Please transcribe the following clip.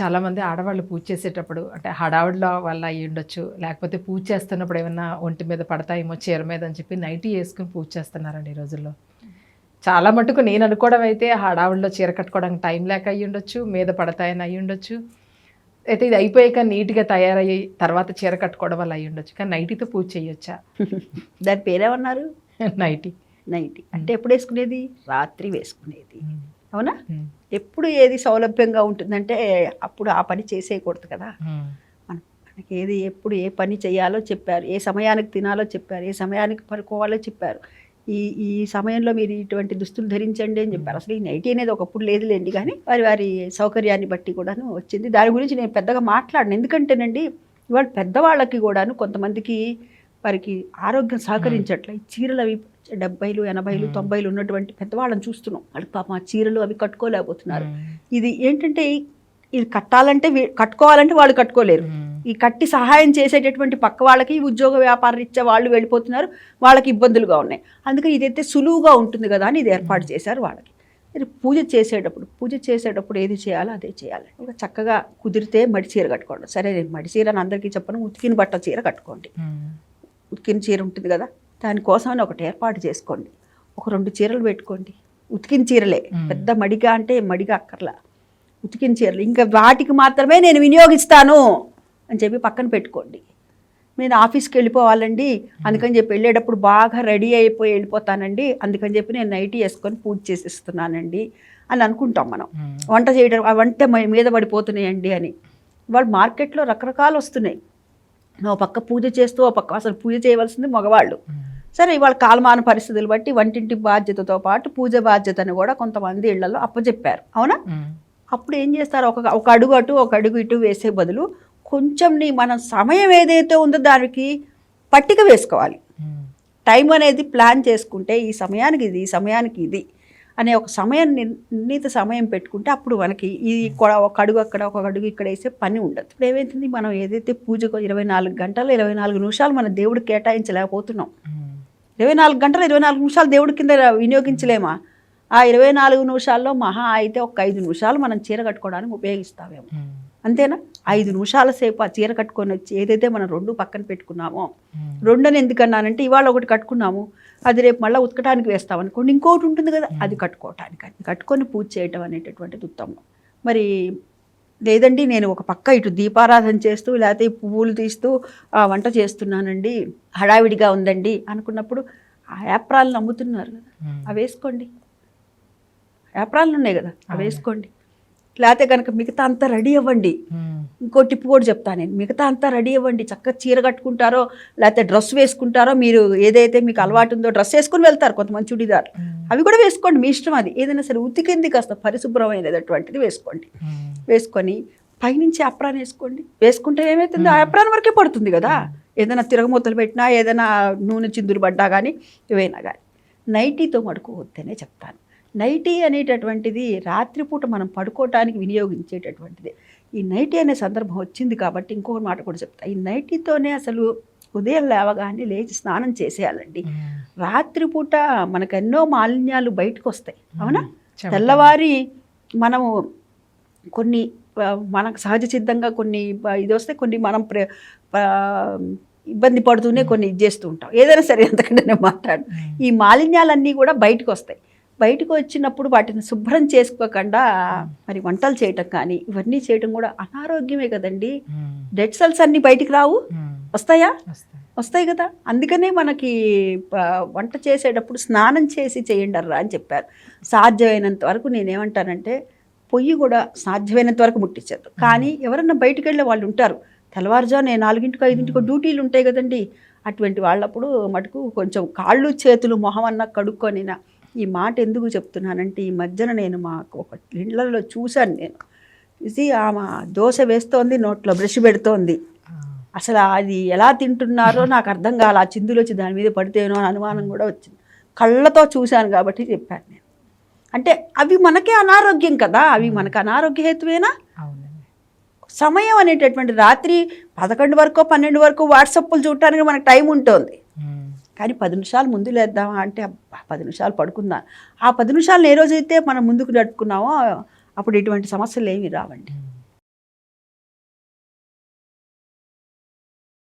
చాలా మంది ఆడవాళ్ళు పూజ చేసేటప్పుడు అంటే హడావుడిలో వల్ల అయ్యి ఉండొచ్చు లేకపోతే పూజ చేస్తున్నప్పుడు ఏమన్నా ఒంటి మీద పడతాయేమో చీర మీద అని చెప్పి నైటీ వేసుకుని పూజ చేస్తున్నారండి ఈ రోజుల్లో. చాలా మటుకు నేను అనుకోవడం అయితే హడావుడిలో చీర కట్టుకోవడానికి టైం లేక అయ్యి ఉండొచ్చు మీద పడతాయని అయ్యి ఉండొచ్చు. అయితే ఇది అయిపోయాక నీట్గా తయారయ్యి తర్వాత చీర కట్టుకోవడం వల్ల అయ్యి ఉండొచ్చు. కానీ నైటీతో పూజ చేయొచ్చా? దాని పేరేమన్నారు? నైటీ. నైటీ. అంటే ఎప్పుడు వేసుకునేది? రాత్రి వేసుకునేది. అవునా? ఎప్పుడు ఏది సౌలభ్యంగా ఉంటుందంటే అప్పుడు ఆ పని చేసేయకూడదు కదా. మనం మనకి ఏది ఎప్పుడు ఏ పని చేయాలో చెప్పారు ఏ సమయానికి తినాలో చెప్పారు ఏ సమయానికి పడుకోవాలో చెప్పారు. ఈ ఈ సమయంలో మీరు ఇటువంటి దుస్తులు ధరించండి అని చెప్పారు. అసలు ఈ నైటీ అనేది ఒకప్పుడు లేదులేండి కానీ వారి వారి సౌకర్యాన్ని బట్టి కూడాను వచ్చింది. దాని గురించి నేను పెద్దగా మాట్లాడను. ఎందుకంటేనండి ఇవాళ పెద్దవాళ్ళకి కూడాను కొంతమందికి వారికి ఆరోగ్యం సహకరించట్లే. ఈ చీరలు అవి డెబ్బైలు ఎనభైలు. తొంభైలు ఉన్నటువంటి పెద్దవాళ్ళని చూస్తున్నాం. వాళ్ళు పాపం ఆ చీరలు అవి కట్టుకోలేకపోతున్నారు. ఇది ఏంటంటే ఇది కట్టాలంటే కట్టుకోవాలంటే వాళ్ళు కట్టుకోలేరు. ఈ కట్టి సహాయం చేసేటటువంటి పక్క వాళ్ళకి ఉద్యోగ వ్యాపారం ఇచ్చే వాళ్ళు వెళ్ళిపోతున్నారు. వాళ్ళకి ఇబ్బందులుగా ఉన్నాయి. అందుకని ఇదైతే సులువుగా ఉంటుంది కదా అని ఇది ఏర్పాటు చేశారు వాళ్ళకి. మరి పూజ చేసేటప్పుడు పూజ చేసేటప్పుడు ఏది చేయాలో అదే చేయాలి. ఒక చక్కగా కుదిరితే మడి చీర కట్టుకోండి. సరే నేను మడి చీర అని అందరికీ చెప్పను ఉతికిన బట్ట చీర కట్టుకోండి. ఉతికిన చీర ఉంటుంది కదా దానికోసమని ఒకటి ఏర్పాటు చేసుకోండి. ఒక రెండు చీరలు పెట్టుకోండి. ఉతికిన చీరలే. పెద్ద మడిగా అంటే మడిగా అక్కర్లా. ఉతికిన చీరలు. ఇంకా వాటికి మాత్రమే నేను వినియోగిస్తాను అని చెప్పి పక్కన పెట్టుకోండి. నేను ఆఫీస్కి వెళ్ళిపోవాలండి. అందుకని చెప్పి వెళ్ళేటప్పుడు బాగా రెడీ అయిపోయి వెళ్ళిపోతానండి. అందుకని చెప్పి నేను నైటీ వేసుకొని పూజ చేసేస్తున్నానండి అని అనుకుంటాం మనం. వంట చేయడం వంట మీద పడిపోతున్నాయండి అని. వాళ్ళు మార్కెట్లో రకరకాలు వస్తున్నాయి. ఓ పక్క పూజ చేస్తూ ఓ పక్క అసలు పూజ చేయవలసింది మగవాళ్ళు. సరే ఇవాళ కాలమాన పరిస్థితులు బట్టి వంటింటి బాధ్యతతో పాటు పూజ బాధ్యతను కూడా కొంతమంది ఇళ్ళలో అప్పచెప్పారు అవునా? అప్పుడు ఏం చేస్తారు? ఒక ఒక అడుగు అటు ఒక అడుగు ఇటు వేసే బదులు కొంచెం నీ మన సమయం ఏదైతే ఉందో దానికి పట్టిక వేసుకోవాలి. టైం అనేది ప్లాన్ చేసుకుంటే ఈ సమయానికి ఇది ఈ సమయానికి ఇది. అనే ఒక సమయం నిర్- నిర్ణీత సమయం పెట్టుకుంటే అప్పుడు మనకి ఈ ఒక అడుగు అక్కడ ఒక అడుగు ఇక్కడ వేసే పని ఉండదు. ఇప్పుడు ఏమైతుంది? మనం ఏదైతే పూజకు ఇరవై నాలుగు గంటలు ఇరవై నాలుగు నిమిషాలు మన దేవుడు కేటాయించలేకపోతున్నాం. ఇరవై నాలుగు గంటలు ఇరవై నాలుగు నిమిషాలు దేవుడి కింద వినియోగించలేమా? ఆ ఇరవై నాలుగు నిమిషాల్లో మహా అయితే ఒక ఐదు నిమిషాలు మనం చీర కట్టుకోవడానికి ఉపయోగిస్తామేమో. అంతేనా? ఐదు నిమిషాల సేపు ఆ చీర కట్టుకొని వచ్చి ఏదైతే మనం రెండు పక్కన పెట్టుకున్నామో రెండని ఎందుకన్నానంటే ఇవాళ ఒకటి కట్టుకున్నాము. అది రేపు మళ్ళీ ఉతకడానికి వేస్తాం అనుకోండి ఇంకోటి ఉంటుంది కదా అది కట్టుకోవటానికి అని కట్టుకొని పూజ చేయటం అనేటటువంటిది ఉత్తమం మరి లేదండి నేను ఒక పక్క ఇటు దీపారాధన చేస్తూ లేకపోతే పువ్వులు తీస్తూ ఆ, వంట చేస్తున్నానండి. హడావిడిగా ఉందండి అనుకున్నప్పుడు ఆ యాప్రాలను అమ్ముతున్నారు కదా అవి వేసుకోండి. యాప్రాలు ఉన్నాయి కదా అవి. వేసుకోండి. లేకపోతే కనుక మిగతా అంతా రెడీ అవ్వండి. ఇంకో టిప్ కూడా చెప్తాను నేను. మిగతా అంతా రెడీ అవ్వండి. చక్కగా చీర కట్టుకుంటారో లేకపోతే డ్రెస్ వేసుకుంటారో మీరు ఏదైతే మీకు అలవాటు ఉందో డ్రెస్ వేసుకుని వెళ్తారు కొంతమంది చుడిదార్ అవి కూడా వేసుకోండి. మీ ఇష్టం అది. ఏదైనా సరే ఉతికింది కాస్త పరిశుభ్రమైనటువంటిది వేసుకోండి. వేసుకొని పైనుంచి అప్రాన్ వేసుకోండి. వేసుకుంటే ఏమవుతుంది ఆ అప్రాన్ వరకే పడుతుంది కదా. ఏదైనా తిరగమూతలు పెట్టినా ఏదైనా నూనె చిందులు పడ్డా కానీ ఏవైనా కానీ నైటీతో మడుకోవద్దనే చెప్తాను. నైటీ అనేటటువంటిది రాత్రిపూట మనం పడుకోవటానికి వినియోగించేటటువంటిది. ఈ నైటీ అనే సందర్భం వచ్చింది కాబట్టి ఇంకొక మాట కూడా చెప్తా. ఈ నైటీతోనే అసలు ఉదయం లేవగానే లేచి స్నానం చేసేయాలండి. రాత్రిపూట మనకు ఎన్నో మాలిన్యాలు బయటకు వస్తాయి అవునా తెల్లవారి మనము కొన్ని మనకు సహజ సిద్ధంగా కొన్ని ఇది వస్తే కొన్ని మనం ప్ర ఇబ్బంది పడుతూనే కొన్ని ఇది చేస్తూ ఉంటాం. ఏదైనా సరే అంతకంటే నేను మాట్లాడు ఈ మాలిన్యాలన్నీ కూడా బయటకు వస్తాయి బయటకు వచ్చినప్పుడు వాటిని శుభ్రం చేసుకోకుండా మరి వంటలు చేయటం కానీ ఇవన్నీ చేయటం కూడా అనారోగ్యమే కదండి. డెడ్ సెల్స్ అన్నీ బయటికి రావు. వస్తాయా? వస్తాయి. కదా. అందుకనే మనకి వంట చేసేటప్పుడు స్నానం చేసి చేయండి అర్రా అని చెప్పారు. సాధ్యమైనంత వరకు నేనేమంటానంటే పొయ్యి కూడా సాధ్యమైనంత వరకు ముట్టించద్దు కానీ ఎవరన్నా బయటికి వెళ్ళే వాళ్ళు ఉంటారు. తెల్లవారుజామున నాలుగింటికి ఐదింటికి డ్యూటీలు ఉంటాయి కదండి. అటువంటి వాళ్ళప్పుడు మటుకు కొంచెం కాళ్ళు చేతులు మొహం అన్న కడుక్కొనినా ఈ మాట ఎందుకు చెప్తున్నానంటే ఈ మధ్యన నేను మాకు ఒక ఇళ్ళలో చూశాను నేను. చూసి ఆమె దోశ వేస్తోంది నోట్లో బ్రష్ పెడుతోంది. అసలు అది ఎలా తింటున్నారో నాకు అర్థం కాల ఆ చిందులు వచ్చి దాని మీద పడితేనో అని అనుమానం కూడా వచ్చింది. కళ్ళతో చూశాను కాబట్టి చెప్పాను నేను. అంటే అవి మనకే అనారోగ్యం కదా అవి మనకు అనారోగ్య హేతువేనా? సమయం అనేటటువంటి రాత్రి పదకొండు వరకు పన్నెండు వరకు వాట్సాప్లు చూడటానికి మనకు టైం ఉంటుంది. కానీ పది నిమిషాలు ముందు లేద్దామా అంటే పది నిమిషాలు పడుకుందాం? ఆ పది నిమిషాలు ఏ రోజైతే మనం ముందుకు నడుపుకున్నామో అప్పుడు ఇటువంటి సమస్యలు ఏమీ రావండి.